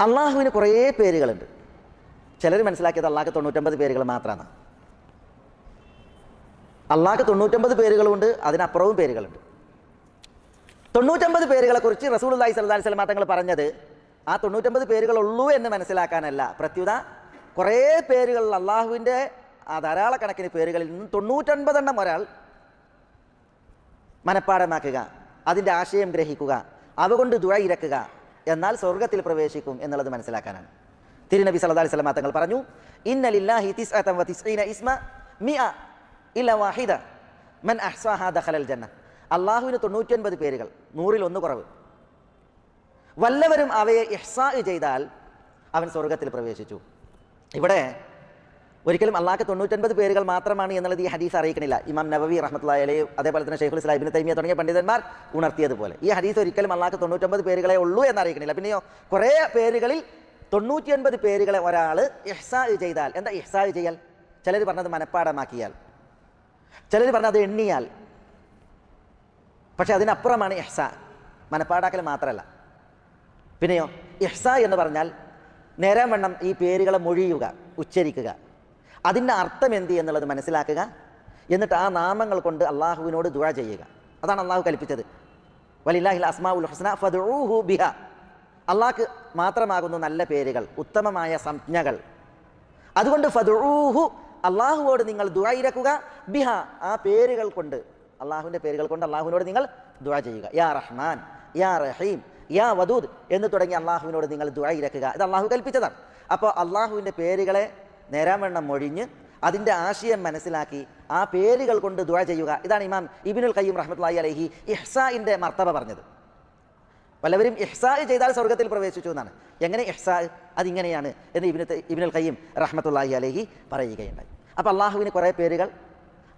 അള്ളാഹുവിന് കുറേ പേരുകളുണ്ട്. ചിലർ മനസ്സിലാക്കിയത് അള്ളാഹ് തൊണ്ണൂറ്റമ്പത് പേരുകൾ മാത്രമാണ് അള്ളാഹ് തൊണ്ണൂറ്റമ്പത് പേരുകളുണ്ട് അതിനപ്പുറവും പേരുകളുണ്ട്. തൊണ്ണൂറ്റമ്പത് പേരുകളെ കുറിച്ച് റസൂൽ അള്ളാഹി സല്ലാ സ്വലമാ തങ്ങൾ പറഞ്ഞത് ആ തൊണ്ണൂറ്റമ്പത് പേരുകളുള്ളൂ എന്ന് മനസ്സിലാക്കാനല്ല. പ്രത്യുത കുറേ പേരുകൾ അള്ളാഹുവിന്റെ ആ ധാരാളക്കണക്കിന് പേരുകളിൽ നിന്നും തൊണ്ണൂറ്റൊൻപതെണ്ണം ഒരാൾ മനഃപ്പാടമാക്കുക അതിന്റെ ആശയം ഗ്രഹിക്കുക അവ കൊണ്ട് ദുഴ ഇരക്കുക എന്നാൽ സ്വർഗത്തിൽ പ്രവേശിക്കും എന്നുള്ളത് മനസ്സിലാക്കാനാണ്. തിരുനബി സല്ലല്ലാഹു അലൈഹി വസല്ലം തങ്ങൾ പറഞ്ഞു ഇസ്മ മൻ ദഖലൽ അള്ളാഹുവിന് തൊണ്ണൂറ്റൊൻപത് പേരുകൾ നൂറിൽ ഒന്ന് കുറവ്. വല്ലവരും അവയെ ഇഹ്സാ ചെയ്താൽ അവൻ സ്വർഗത്തിൽ പ്രവേശിച്ചു. ഇവിടെ ഒരിക്കലും അള്ളാഹ്ക്ക് തൊണ്ണൂറ്റൊൻപത് പേരുകൾ മാത്രമാണ് എന്നുള്ളത് ഈ ഹദീസ് അറിയിക്കണില്ല. ഇമാം നബവി റഹ്മത്തുള്ളാഹി അലൈഹി അതേപോലെ തന്നെ ഷെയ്ഖുൽ ഇസ്ലാം ഇബ്നു തൈമിയ തുടങ്ങിയ പണ്ഡിതന്മാർ ഉണർത്തിയതുപോലെ ഈ ഹദീസ് ഒരിക്കലും അള്ളാഹ്ക്ക് തൊണ്ണൂറ്റൊമ്പത് പേരുകളെ ഉള്ളൂ എന്ന് അറിയിക്കണില്ല പിന്നെയോ കുറേ പേരുകളിൽ തൊണ്ണൂറ്റിയൊൻപത് പേരുകളെ ഒരാൾ ഇഹ്സാ ചെയ്താൽ എന്താ ഇഹ്സാ ചെയ്യൽ? ചിലർ പറഞ്ഞത് മനഃപ്പാടമാക്കിയാൽ. ചിലർ പറഞ്ഞത് എണ്ണിയാൽ. പക്ഷേ അതിനപ്പുറമാണ് ഇഹ്സ മനപ്പാടാക്കൽ മാത്രമല്ല പിന്നെയോ ഇഹ്സ എന്ന് പറഞ്ഞാൽ നേരം വണ്ണം ഈ പേരുകളെ മൊഴിയുക ഉച്ചരിക്കുക. അതിന്റെ അർത്ഥം എന്ത് എന്നുള്ളത് മനസ്സിലാക്കുക. എന്നിട്ട് ആ നാമങ്ങൾ കൊണ്ട് അള്ളാഹുവിനോട് ദുഴ ചെയ്യുക. അതാണ് അള്ളാഹു കൽപ്പിച്ചത്. വലില്ലാഹിൽ അസ്മാഉൽ ഹസ്ന ഫദൂഹു ബിഹ. അള്ളാഹ്ക്ക് മാത്രമാകുന്നു നല്ല പേരുകൾ ഉത്തമമായ സംജ്ഞകൾ. അതുകൊണ്ട് ഫദൂഹു അള്ളാഹുവോട് നിങ്ങൾ ദുഴ ഇരക്കുക ബിഹ ആ പേരുകൾ കൊണ്ട് അള്ളാഹുവിന്റെ പേരുകൾ കൊണ്ട് അള്ളാഹുവിനോട് നിങ്ങൾ ദുഴ ചെയ്യുക. യാ റഹ്മാൻ യാ റഹീം യാ വദൂദ് എന്ന് തുടങ്ങി അള്ളാഹുവിനോട് നിങ്ങൾ ദുഴ ഇരക്കുക. ഇത് അള്ളാഹു കൽപ്പിച്ചതാണ്. അപ്പോൾ അള്ളാഹുവിന്റെ പേരുകളെ നേരാവണ്ണം മൊഴിഞ്ഞ് അതിന്റെ ആശയം മനസ്സിലാക്കി ആ പേരുകൾ കൊണ്ട് ദുഴ ചെയ്യുക. ഇതാണ് ഇമാം ഇബിനുൽ ഖയ്യം റഹ്മത്തുള്ളാഹി അലഹി ഇഹ്സാഇന്റെ മർത്തബ പറഞ്ഞത്. പലവരും ഇഹ്സാ ചെയ്താൽ സ്വർഗത്തിൽ പ്രവേശിച്ചു എന്നാണ്. എങ്ങനെ ഇഹ്സാ അതിങ്ങനെയാണ് എന്ന് ഇബിന് ഇബിനുൽ ഖയ്യം റഹ്മത്തുള്ളാഹി അലഹി പറയുകയുണ്ടായി. അപ്പോൾ അള്ളാഹുവിന് കുറേ പേരുകൾ.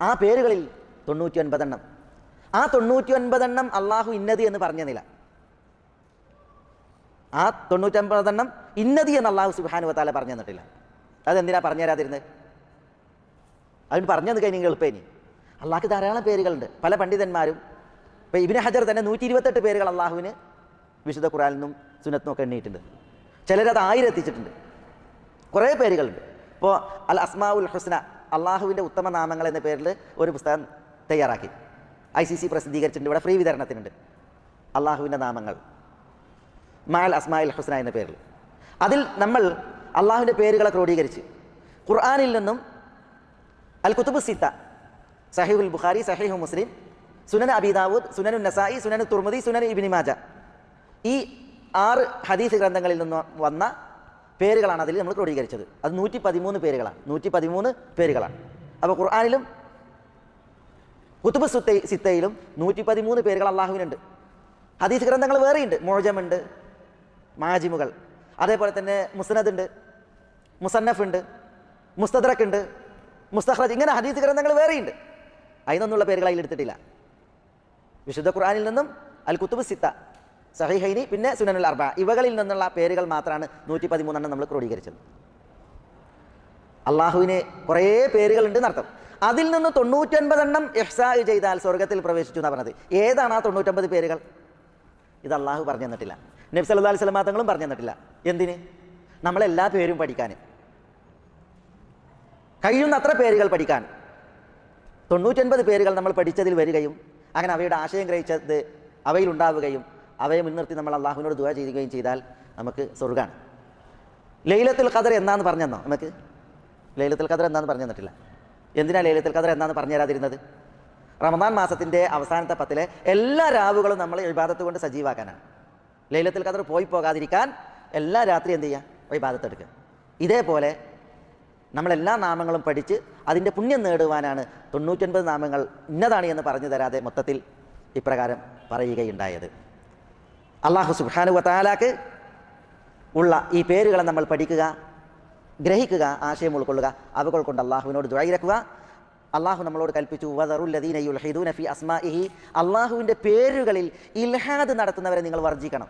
ആ പേരുകളിൽ തൊണ്ണൂറ്റി ഒൻപതെണ്ണം ആ തൊണ്ണൂറ്റി ഒൻപതെണ്ണം അള്ളാഹു ഇന്നതി എന്ന് പറഞ്ഞതില്ല ആ തൊണ്ണൂറ്റൊൻപതെണ്ണം ഇന്നതി എന്ന് അള്ളാഹു സുബാനുവത്താല പറഞ്ഞു തന്നിട്ടില്ല. അതെന്തിനാ പറഞ്ഞു തരാതിരുന്നത് അതിന് പറഞ്ഞു തന്നു കഴിഞ്ഞാൽ എളുപ്പേനി അള്ളാഹ്ക്ക് ധാരാളം പേരുകളുണ്ട്. പല പണ്ഡിതന്മാരും. ഇപ്പോൾ ഇബിന് ഹജർ തന്നെ നൂറ്റി ഇരുപത്തെട്ട് പേരുകൾ അള്ളാഹുവിന് വിശുദ്ധ ഖുറാനിൽ നിന്നും സുനത്തിനും ഒക്കെ എണ്ണിയിട്ടുണ്ട്. ചിലരത് ആയിരം എത്തിച്ചിട്ടുണ്ട്. കുറേ പേരുകളുണ്ട്. ഇപ്പോൾ അൽ അസ്മാ ഉൽ ഹുസ്ന അള്ളാഹുവിന്റെ ഉത്തമ നാമങ്ങൾ എന്ന പേരിൽ ഒരു പുസ്തകം തയ്യാറാക്കി. ഐ സി സി പ്രസിദ്ധീകരിച്ചിട്ടുണ്ട്. ഇവിടെ ഫ്രീ വിതരണത്തിനുണ്ട്. അള്ളാഹുവിന്റെ നാമങ്ങൾ. മാൽ അസ്മായിൽ ഹുസ്ന എന്ന പേരിൽ. അതിൽ നമ്മൾ അള്ളാഹുവിന്റെ പേരുകളെ ക്രോഡീകരിച്ച്. ഖുർആാനിൽ നിന്നും അൽ കുത്തുബ് സിത്ത സഹീഹുൽ ബുഖാരി സഹീഹു മുസ്ലിം സുനൻ അബിദാവൂദ് സുനനു നസായി സുനനു തുർമുദി സുനൻ ഇബിനി മാജ. ഈ ആറ് ഹദീസ് ഗ്രന്ഥങ്ങളിൽ നിന്ന് വന്ന പേരുകളാണ് അതിൽ നമ്മൾ ക്രോഡീകരിച്ചത്. അത് നൂറ്റി പതിമൂന്ന് പേരുകളാണ്. നൂറ്റി പതിമൂന്ന് പേരുകളാണ്. അപ്പോൾ ഖുർആാനിലും കുത്തുബ് സുത്ത സിത്തയിലും നൂറ്റി പതിമൂന്ന് പേരുകൾ അള്ളാഹുവിനുണ്ട്. ഹദീസ് ഗ്രന്ഥങ്ങൾ വേറെയുണ്ട്. മോജമുണ്ട് മാജിമുകൾ. അതേപോലെ തന്നെ മുസ്നദ് ഉണ്ട് മുസന്നഫ് ഉണ്ട് മുസ്തദ്രക്ക് ഉണ്ട് മുസ്തഖ്റജ് ഇങ്ങനെ ഹദീസ് ഗ്രന്ഥങ്ങൾ വേറെയുണ്ട്. അതിനൊന്നുള്ള പേരുകൾ അതിൽ എടുത്തിട്ടില്ല. വിശുദ്ധ ഖുർആനിൽ നിന്നും അൽ കുത്തുബ് സിത്ത സഹിഹൈനി പിന്നെ സുനനുൽ അർബ ഇവകളിൽ നിന്നുള്ള പേരുകൾ മാത്രമാണ് നൂറ്റി പതിമൂന്നെണ്ണം നമ്മൾ ക്രോഡീകരിച്ചത്. അള്ളാഹുവിന് കുറേ പേരുകളുണ്ട് എന്നർത്ഥം. അതിൽ നിന്ന് തൊണ്ണൂറ്റൊൻപതെണ്ണം എഹ്സാ ചെയ്താൽ സ്വർഗത്തിൽ പ്രവേശിച്ചു എന്നാണ് പറഞ്ഞത്. ഏതാണ് ആ തൊണ്ണൂറ്റൊമ്പത് പേരുകൾ? ഇത് അള്ളാഹു പറഞ്ഞു തന്നിട്ടില്ല. നബി സല്ലല്ലാഹു അലൈഹി വസല്ലം തങ്ങളും പറഞ്ഞു തന്നിട്ടില്ല. എന്തിന്? നമ്മളെല്ലാ പേരും പഠിക്കാൻ. കഴിയുന്നത്ര പേരുകൾ പഠിക്കാൻ. തൊണ്ണൂറ്റൊൻപത് പേരുകൾ നമ്മൾ പഠിച്ചതിൽ വരികയും അങ്ങനെ അവയുടെ ആശയം ഗ്രഹിച്ചത് അവയിലുണ്ടാവുകയും അവയെ മുൻനിർത്തി നമ്മൾ അള്ളാഹുവിനോട് ദുവാ ചെയ്യുകയും ചെയ്താൽ നമുക്ക് സ്വർഗമാണ് ലൈലത്തുൽ ഖദർ എന്നാന്ന് പറഞ്ഞെന്നോ നമുക്ക്? ലൈലത്തുൽ ഖദർ എന്താന്ന് പറഞ്ഞു തന്നിട്ടില്ല. എന്തിനാ ലൈലത്തുൽ ഖദർ എന്നാന്ന് പറഞ്ഞു തരാതിരുന്നത്? റമദാൻ മാസത്തിന്റെ അവസാനത്തെ പത്തിലെ എല്ലാ രാവുകളും നമ്മൾ ഇബാദത്ത് കൊണ്ട് സജീവാക്കാനാണ്. ലൈലത്തുൽ ഖദർ പോയി പോകാതിരിക്കാൻ എല്ലാ രാത്രി എന്ത് ചെയ്യുക ഇബാദത്ത് എടുക്കുക ഇതേപോലെ നമ്മളെല്ലാ നാമങ്ങളും പഠിച്ച് അതിന്റെ പുണ്യം നേടുവാനാണ് തൊണ്ണൂറ്റൊൻപത് നാമങ്ങൾ ഇന്നതാണ് എന്ന് പറഞ്ഞു തരാതെ മൊത്തത്തിൽ ഇപ്രകാരം പറയുകയുണ്ടായത്. അള്ളാഹു സുബാനു വത്താലാക്ക് ഉള്ള ഈ പേരുകളെ നമ്മൾ പഠിക്കുക ഗ്രഹിക്കുക ആശയം ഉൾക്കൊള്ളുക അവകൾ കൊണ്ട് അള്ളാഹുവിനോട് ദുഴയിരക്കുക അള്ളാഹു നമ്മളോട് കൽപ്പിച്ചു വദറുല്ലദീനയുൽ ഹൈദൂനഫി അസ്മാഇഹി. അള്ളാഹുവിന്റെ പേരുകളിൽ ഇൽഹാദ് നടത്തുന്നവരെ നിങ്ങൾ വർജിക്കണം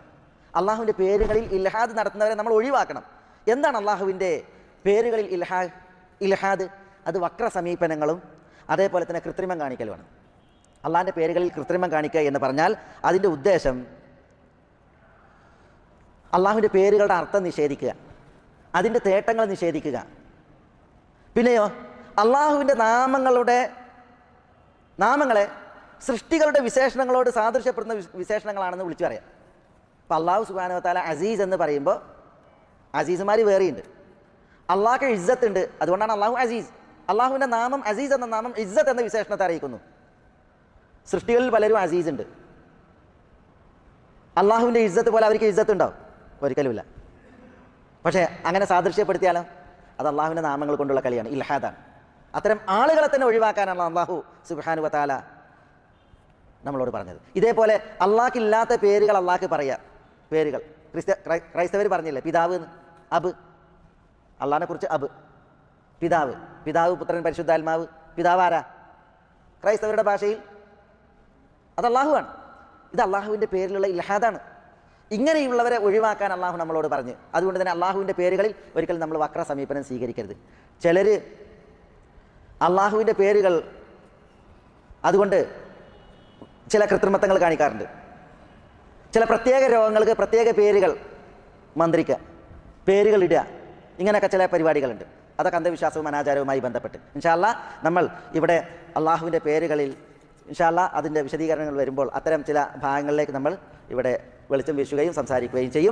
അള്ളാഹുവിന്റെ പേരുകളിൽ ഇൽഹാദ് നടത്തുന്നവരെ നമ്മൾ ഒഴിവാക്കണം. എന്താണ് അള്ളാഹുവിന്റെ പേരുകളിൽ ഇൽഹാ ഇൽഹാദ് അത് വക്ര സമീപനങ്ങളും അതേപോലെ തന്നെ കൃത്രിമം കാണിക്കലുമാണ്. അള്ളാഹിന്റെ പേരുകളിൽ കൃത്രിമം കാണിക്കുക എന്ന് പറഞ്ഞാൽ അതിന്റെ ഉദ്ദേശം അള്ളാഹുവിന്റെ പേരുകളുടെ അർത്ഥം നിഷേധിക്കുക അതിന്റെ തേട്ടങ്ങൾ നിഷേധിക്കുക. പിന്നെയോ അള്ളാഹുവിന്റെ നാമങ്ങളുടെ നാമങ്ങളെ സൃഷ്ടികളുടെ വിശേഷണങ്ങളോട് സാദൃശ്യപ്പെടുന്ന വിശേഷണങ്ങളാണെന്ന് വിളിച്ചു പറയാം. അപ്പം അള്ളാഹു സുബാനോ താല അസീസ് എന്ന് പറയുമ്പോൾ അസീസുമാർ വേറെയുണ്ട്. അള്ളാഹ്ക്ക് ഇജ്ജത്ത് ഉണ്ട് അതുകൊണ്ടാണ് അള്ളാഹു അസീസ്. അള്ളാഹുവിന്റെ നാമം അസീസ് എന്ന നാമം ഇജ്ജത്ത് എന്ന വിശേഷണത്തെ അറിയിക്കുന്നു. സൃഷ്ടികളിൽ പലരും അസീസ് ഉണ്ട് അള്ളാഹുവിന്റെ ഇജ്ജത്ത് പോലെ അവർക്ക് ഇജ്ജത്ത് ഉണ്ടാവും ഒരിക്കലുമില്ല. പക്ഷേ അങ്ങനെ സാദൃശ്യപ്പെടുത്തിയാലോ? അത് അള്ളാഹുവിന്റെ നാമങ്ങൾ കൊണ്ടുള്ള കളിയാണ് ഇൽഹാദാണ്. അത്തരം ആളുകളെ തന്നെ ഒഴിവാക്കാനാണ് അള്ളാഹു സുബാനു വത്താല നമ്മളോട് പറഞ്ഞത്. ഇതേപോലെ അള്ളാഹ്ക്കില്ലാത്ത പേരുകൾ അള്ളാഹ്ക്ക് പറയാം. പേരുകൾ. ക്രിസ്ത്യ ക്രൈസ്തവർ പറഞ്ഞില്ലേ? പിതാവ് അബ്. അള്ളാഹിനെ കുറിച്ച് അബ്. പിതാവ്. പിതാവ് പുത്രൻ പരിശുദ്ധാത്മാവ്. പിതാവ് ആരാ? ക്രൈസ്തവരുടെ ഭാഷയിൽ അത് അള്ളാഹുവാണ് ഇത് അള്ളാഹുവിന്റെ പേരിലുള്ള ഇൽഹാദാണ്. ഇങ്ങനെയുള്ളവരെ ഒഴിവാക്കാൻ അള്ളാഹു നമ്മളോട് പറഞ്ഞ്. അതുകൊണ്ട് തന്നെ അള്ളാഹുവിന്റെ പേരുകളിൽ ഒരിക്കലും നമ്മൾ വക്ര സമീപനം സ്വീകരിക്കരുത്. ചിലർ അള്ളാഹുവിന്റെ പേരുകൾ അതുകൊണ്ട് ചില കൃത്രിമത്വങ്ങൾ കാണിക്കാറുണ്ട്. ചില പ്രത്യേക രോഗങ്ങൾക്ക് പ്രത്യേക പേരുകൾ മന്ത്രിക്ക്. പേരുകൾ ഇടുക. ഇങ്ങനെയൊക്കെ ചില പരിപാടികളുണ്ട്. അതൊക്കെ അന്ധവിശ്വാസവും അനാചാരവുമായി ബന്ധപ്പെട്ട്. ഇൻഷാല്ല നമ്മൾ ഇവിടെ അള്ളാഹുവിന്റെ പേരുകളിൽ ഇൻഷാല്ല അതിന്റെ വിശദീകരണങ്ങൾ വരുമ്പോൾ അത്തരം ചില ഭാഗങ്ങളിലേക്ക് നമ്മൾ ഇവിടെ വെളിച്ചം വീശുകയും സംസാരിക്കുകയും ചെയ്യും.